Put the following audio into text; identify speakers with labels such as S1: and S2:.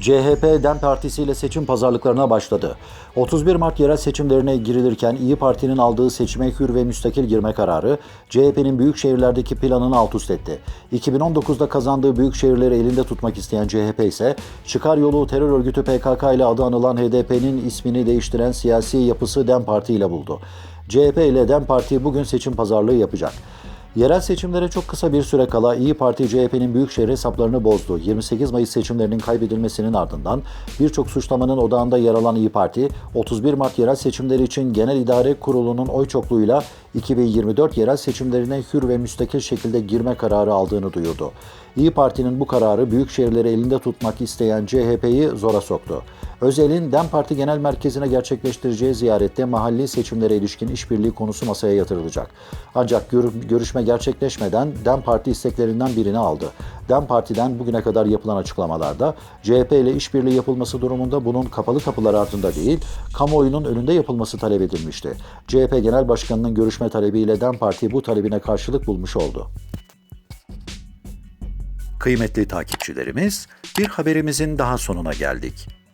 S1: CHP DEM Partisi ile seçim pazarlıklarına başladı. 31 Mart yerel seçimlerine girilirken İyi Parti'nin aldığı seçime hür ve müstakil girme kararı CHP'nin büyük şehirlerdeki planını alt üst etti. 2019'da kazandığı büyük şehirleri elinde tutmak isteyen CHP ise çıkar yolu terör örgütü PKK ile adı anılan HDP'nin ismini değiştiren siyasi yapısı DEM Parti ile buldu. CHP ile DEM Parti bugün seçim pazarlığı yapacak. Yerel seçimlere çok kısa bir süre kala İyi Parti CHP'nin büyükşehir hesaplarını bozdu. 28 Mayıs seçimlerinin kaybedilmesinin ardından birçok suçlamanın odağında yer alan İyi Parti, 31 Mart yerel seçimleri için Genel İdare Kurulu'nun oy çokluğuyla 2024 yerel seçimlerine hür ve müstakil şekilde girme kararı aldığını duyurdu. İyi Parti'nin bu kararı büyük şehirleri elinde tutmak isteyen CHP'yi zora soktu. Özel'in DEM Parti Genel Merkezi'ne gerçekleştireceği ziyarette mahalli seçimlere ilişkin işbirliği konusu masaya yatırılacak. Ancak gör- görüşme gerçekleşmeden DEM Parti isteklerinden birini aldı. DEM Parti'den bugüne kadar yapılan açıklamalarda CHP ile işbirliği yapılması durumunda bunun kapalı kapılar ardında değil, kamuoyunun önünde yapılması talep edilmişti. CHP Genel Başkanı'nın görüşme talebiyle DEM Parti bu talebine karşılık bulmuş oldu. Kıymetli takipçilerimiz, bir haberimizin daha sonuna geldik.